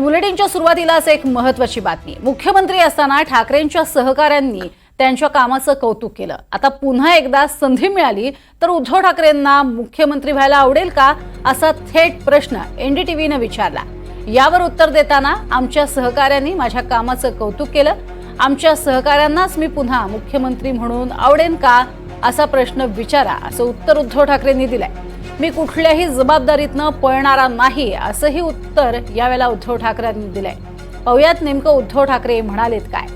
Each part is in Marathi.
आणि बुलेटिनच्या सुरुवातीलाच एक महत्वाची बातमी. मुख्यमंत्री असताना ठाकरेंच्या सहकाऱ्यांनी त्यांच्या कामाचं कौतुक केलं. आता पुन्हा एकदा संधी मिळाली तर उद्धव ठाकरेंना मुख्यमंत्री व्हायला आवडेल का असा थेट प्रश्न एनडीटीव्हीनं विचारला. यावर उत्तर देताना आमच्या सहकाऱ्यांनी माझ्या कामाचं कौतुक केलं. आमच्या सहकाऱ्यांनाच मी पुन्हा मुख्यमंत्री म्हणून आवडेन का असा प्रश्न विचारा असं उत्तर उद्धव ठाकरेंनी दिलंय. मी कुठल्याही जबाबदारीतनं पळणारा नाही असंही उत्तर यावेळेला उद्धव ठाकरेंनी दिलंय. पाहुयात नेमकं उद्धव ठाकरे म्हणालेत काय.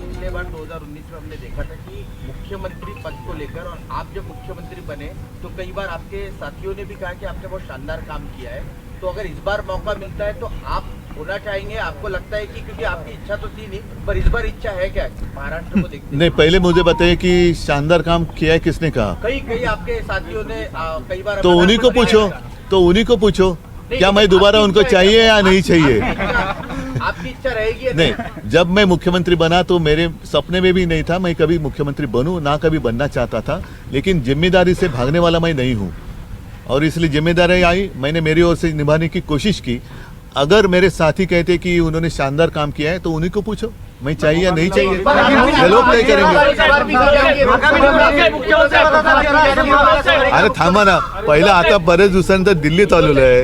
पिछले हजार 2019 में हमने देखा था कि मुख्यमंत्री पद को लेकर और आप जब मुख्यमंत्री बने तो कई बार आपके साथियों ने भी कहा कि आपने बहुत शानदार काम किया है। तो अगर इस बार मौका मिलता है तो आप होना चाहेंगे आपको लगता है कि क्योंकि आपकी इच्छा तो थी नहीं पर इस बार इच्छा है क्या? महाराष्ट्र को देखते नहीं पहले मुझे बताइए कि शानदार काम किया है किसने कहा? कई कई आपके साथियों ने कई बार तो उन्हीं को पूछो तो उन्हीं को पूछो क्या मैं दोबारा उनको चाहिए या नहीं चाहिए? आपकी इच्छा रहेगी नहीं? जब मैं मुख्यमंत्री बना तो मेरे सपने में भी नहीं था मैं कभी मुख्यमंत्री बनूं ना कभी बनना चाहता था लेकिन ज़िम्मेदारी से भागने वाला मैं नहीं हूँ। और इसलिए ज़िम्मेदारी आई मैंने मेरी ओर से निभाने की कोशिश की अगर मेरे साथी कहते कि उन्होंने शानदार काम किया है तो उन्हीं को पूछो मैं चाहिए या नहीं चाहिए? ये लोग तय करेंगे। अरे थांबा ना पहिलं आता बरेच दिवसानंतर दिल्लीत आलेलो आहे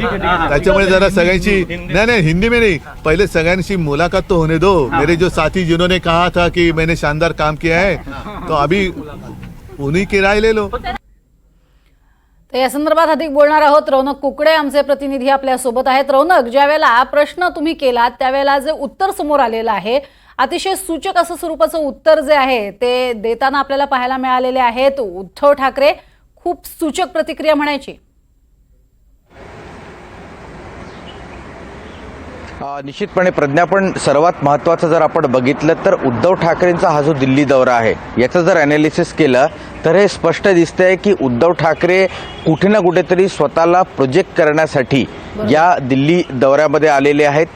त्याच्यामुळे जरा सगळ्यांची नाही नाही हिंदी में नहीं. पहले सगळ्यांशी मुलाकात तो होने दो. मेरे जो साथी जिन्होंने कहा था कि मैंने शानदार काम किया है तो अभी उन्हीं की राय ले लो. तर या संदर्भात अधिक बोलणार आहोत. रौनक कुकडे आमचे प्रतिनिधी आपल्यासोबत आहेत. रौनक ज्यावेळेला प्रश्न तुम्ही केलात त्यावेळेला जे उत्तर समोर आलेलं आहे अतिशय सूचक असं स्वरूपाचं उत्तर जे आहे ते देताना आपल्याला पाहायला मिळालेले आहेत. उद्धव ठाकरे खूप सूचक प्रतिक्रिया म्हणायची. निश्चितपणे प्रज्ञा पण सर्वात महत्त्वाचं जर आपण बघितलं तर उद्धव ठाकरेंचा हा जो दिल्ली दौरा आहे याचं जर अनालिसिस केलं तर हे स्पष्ट दिसतंय की उद्धव ठाकरे कुठे ना कुठेतरी स्वतःला प्रोजेक्ट करण्यासाठी या दिल्ली दौऱ्यामध्ये आलेले आहेत.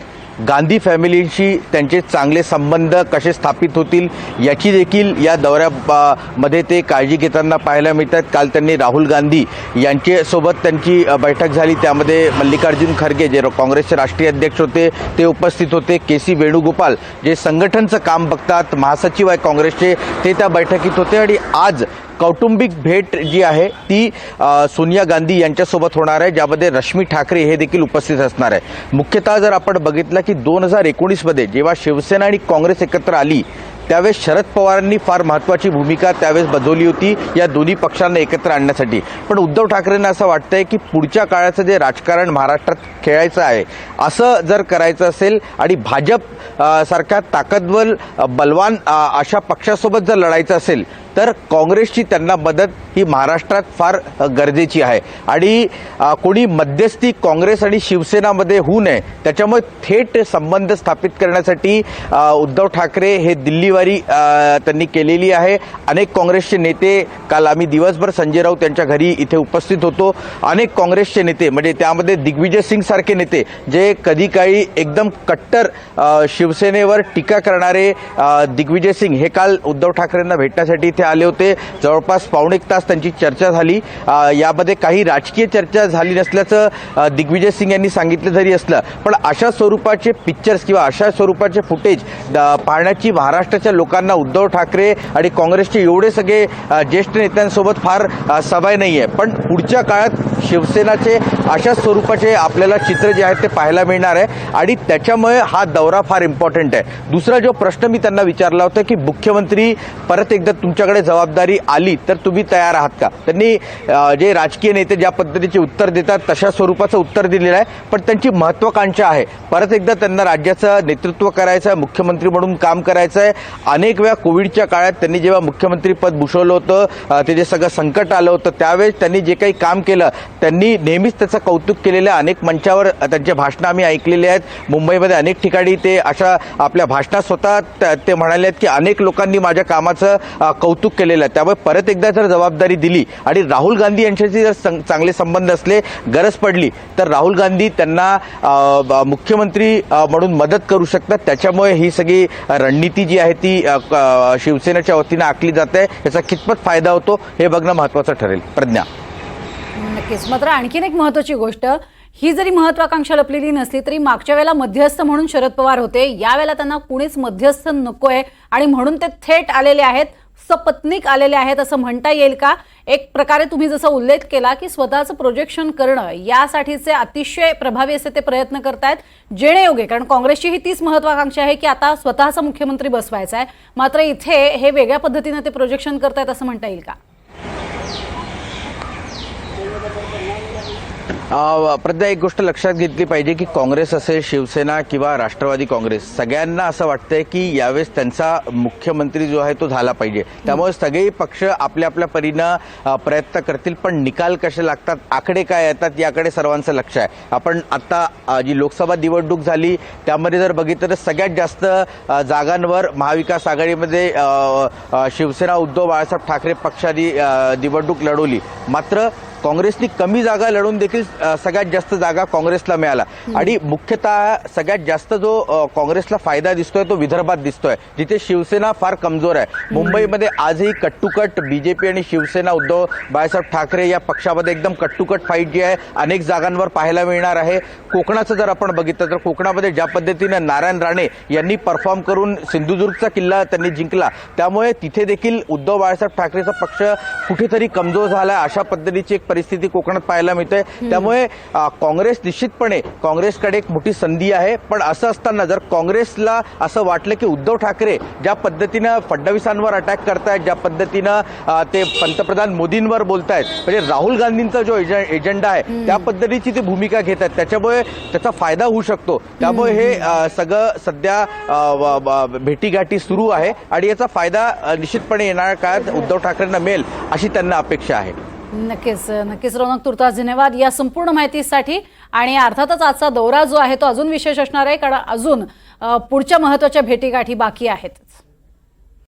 गांधी फॅमिलीशी त्यांचे चांगले संबंध कसे स्थापित होतील याची देखील या दौऱ्यामध्ये ते काळजी घेताना पाहायला मिळतात. काल त्यांनी राहुल गांधी यांच्यासोबत त्यांची बैठक झाली. त्यामध्ये मल्लिकार्जुन खरगे जे काँग्रेसचे राष्ट्रीय अध्यक्ष होते ते उपस्थित होते. के सी वेणुगोपाल जे संघटनचं काम बघतात महासचिव आहे काँग्रेसचे ते त्या बैठकीत होते. आणि आज कौटुंबिक भेट जी आहे ती सोनिया गांधी यांच्यासोबत होणार आहे ज्यामध्ये रश्मी ठाकरे हे देखील उपस्थित असणार आहे. मुख्यतः जर आपण बघितलं की दोन हजार एकोणीसमध्ये जेव्हा शिवसेना आणि काँग्रेस एकत्र आली त्यावेळेस शरद पवारांनी फार महत्त्वाची भूमिका त्यावेळेस बजावली होती या दोन्ही पक्षांना एकत्र आणण्यासाठी. पण उद्धव ठाकरेंना असं वाटतंय की पुढच्या काळाचं जे राजकारण महाराष्ट्रात खेळायचं आहे असं जर करायचं असेल आणि भाजप सारख्या ताकदवर बलवान अशा पक्षासोबत जर लढायचं असेल तर काँग्रेसची त्यांना मदत ही महाराष्ट्रात फार गरजेची आहे. आणि कोणी मध्यस्थी काँग्रेस आणि शिवसेनामध्ये होऊ नये त्याच्यामुळे थेट संबंध स्थापित करण्यासाठी उद्धव ठाकरे हे दिल्लीवारी त्यांनी केलेली आहे. अनेक काँग्रेसचे नेते काल आम्ही दिवसभर संजय राऊत यांच्या घरी इथे उपस्थित होतो. अनेक काँग्रेसचे नेते म्हणजे त्यामध्ये दिग्विजय सिंग सारखे नेते जे कधी काही एकदम कट्टर शिवसेनेवर टीका करणारे दिग्विजय सिंग हे काल उद्धव ठाकरेंना भेटण्यासाठी इथे आले होते. जवळपास पावणे एक तास त्यांची चर्चा झाली. यामध्ये काही राजकीय चर्चा झाली नसल्याचं दिग्विजय सिंग यांनी सांगितलं जरी असलं पण अशा स्वरूपाचे पिक्चर्स किंवा अशा स्वरूपाचे फुटेज पाहण्याची महाराष्ट्राच्या लोकांना उद्धव ठाकरे आणि काँग्रेसचे एवढे सगळे ज्येष्ठ नेत्यांसोबत फार सवय नाही आहे पण पुढच्या काळात शिवसेनाचे अशा स्वरूपाचे आपल्याला चित्र जे आहे ते पाहायला मिळणार आहे आणि त्याच्यामुळे हा दौरा फार इम्पॉर्टंट आहे. दुसरा जो प्रश्न मी त्यांना विचारला होता की मुख्यमंत्री परत एकदा तुमच्याकडे जबाबदारी आली तर तुम्ही तयार आहात का? त्यांनी जे राजकीय नेते ज्या पद्धतीचे उत्तर देतात तशा स्वरूपाचं उत्तर दिलेलं आहे पण त्यांची महत्वाकांक्षा आहे. परत एकदा त्यांना राज्याचं नेतृत्व करायचं आहे मुख्यमंत्री म्हणून काम करायचं आहे अनेक वेळा कोविडच्या काळात त्यांनी जेव्हा मुख्यमंत्रीपद भूषवलं होतं ते जे सगळं संकट आलं होतं त्यावेळेस त्यांनी जे काही काम केलं त्यांनी नेहमीच त्याचं कौतुक केलेलं आहे अनेक मंचावर त्यांचे भाषणं आम्ही ऐकलेले आहेत. मुंबईमध्ये अनेक ठिकाणी ते अशा आपल्या भाषणात स्वतः ते म्हणाले आहेत की अनेक लोकांनी माझ्या कामाचं कौतुक कौतुक केलेलं आहे. त्यामुळे परत एकदा जर जबाबदारी दिली आणि राहुल गांधी यांच्याशी जर सं- चांगले संबंध असले गरज पडली तर राहुल गांधी त्यांना मुख्यमंत्री म्हणून मदत करू शकतात. त्याच्यामुळे ही सगळी रणनीती जी आहे ती शिवसेनेच्या वतीनं आखली जाते याचा कितपत फायदा होतो हे बघणं महत्त्वाचं ठरेल. प्रज्ञा. नक्कीच. मात्र आणखीन एक महत्वाची गोष्ट ही जरी महत्वाकांक्षा लपलेली नसली तरी मागच्या वेळेला मध्यस्थ म्हणून शरद पवार होते. यावेळेला त्यांना कुणीच मध्यस्थ नकोय आणि म्हणून ते थेट आलेले आहेत. सपत्नीक आलेले आहेत असं म्हणता येईल का? एक प्रकारे तुम्ही जसा उल्लेख केला की स्वतःचं प्रोजेक्शन करणं यासाठीचे अतिशय प्रभावी असे ते प्रयत्न करतायत जेणेयोगे कारण काँग्रेसची ही तीच महत्वाकांक्षा आहे की आता स्वतःचा मुख्यमंत्री बसवायचा आहे. मात्र इथे हे वेगळ्या पद्धतीनं ते प्रोजेक्शन करतायत असं म्हणता येईल का? प्रज्ञा एक गोष्ट लक्षात घेतली पाहिजे की काँग्रेस असेल शिवसेना किंवा राष्ट्रवादी काँग्रेस सगळ्यांना असं वाटतंय की यावेळेस त्यांचा मुख्यमंत्री जो आहे तो झाला पाहिजे. त्यामुळे सगळेही पक्ष आपल्या आपल्या परीनं प्रयत्न करतील पण निकाल कसे लागतात आकडे काय येतात याकडे सर्वांचं लक्ष आहे. आपण आता जी लोकसभा निवडणूक झाली त्यामध्ये जर बघितलं तर सगळ्यात जास्त जागांवर महाविकास आघाडीमध्ये शिवसेना उद्धव बाळासाहेब ठाकरे पक्षाने निवडणूक लढवली. मात्र काँग्रेसनी कमी जागा लढून देखील सगळ्यात जास्त जागा काँग्रेसला मिळाला. आणि मुख्यतः सगळ्यात जास्त जो काँग्रेसला फायदा दिसतोय तो विदर्भात दिसतोय. जिथे शिवसेना फार कमजोर आहे. मुंबईमध्ये आजही कट्टुकट बीजेपी आणि शिवसेना उद्धव बाळासाहेब ठाकरे या पक्षामध्ये एकदम कट्टुकट फाईट जी आहे अनेक जागांवर पाहायला मिळणार आहे. कोकणाचं जर आपण बघितलं तर कोकणामध्ये ज्या पद्धतीनं नारायण राणे यांनी परफॉर्म करून सिंधुदुर्गचा किल्ला त्यांनी जिंकला त्यामुळे तिथे देखील उद्धव बाळासाहेब ठाकरेचा पक्ष कुठेतरी कमजोर झाला अशा पद्धतीची एक परिस्थिती कोकणात पाहायला मिळते त्यामुळे काँग्रेस निश्चितपणे काँग्रेसकडे एक मोठी संधी आहे. पण असं असताना जर काँग्रेसला असं वाटलं की उद्धव ठाकरे ज्या पद्धतीनं फडणवीसांवर अटॅक करतायत ज्या पद्धतीनं ते पंतप्रधान मोदींवर बोलतायत म्हणजे राहुल गांधींचा जो एजे- एजेंडा आहे त्या पद्धतीची ती भूमिका घेत आहेत त्याच्यामुळे त्याचा फायदा होऊ शकतो. त्यामुळे हे सगळं सध्या भेटीगाठी सुरू आहे. आणि याचा फायदा निश्चितपणे येणाऱ्या काळात उद्धव ठाकरेंना मिळेल अशी त्यांना अपेक्षा आहे. नक्कीच नक्कीच. रौनक तुर्तास धन्यवाद. या संपूर्ण माहितीसाठी आणि अर्थातच आजचा दौरा जो आहे तो अजून विशेष असणार आहे कारण अजून पुढच्या महत्त्वाच्या भेटीगाठी बाकी आहेतच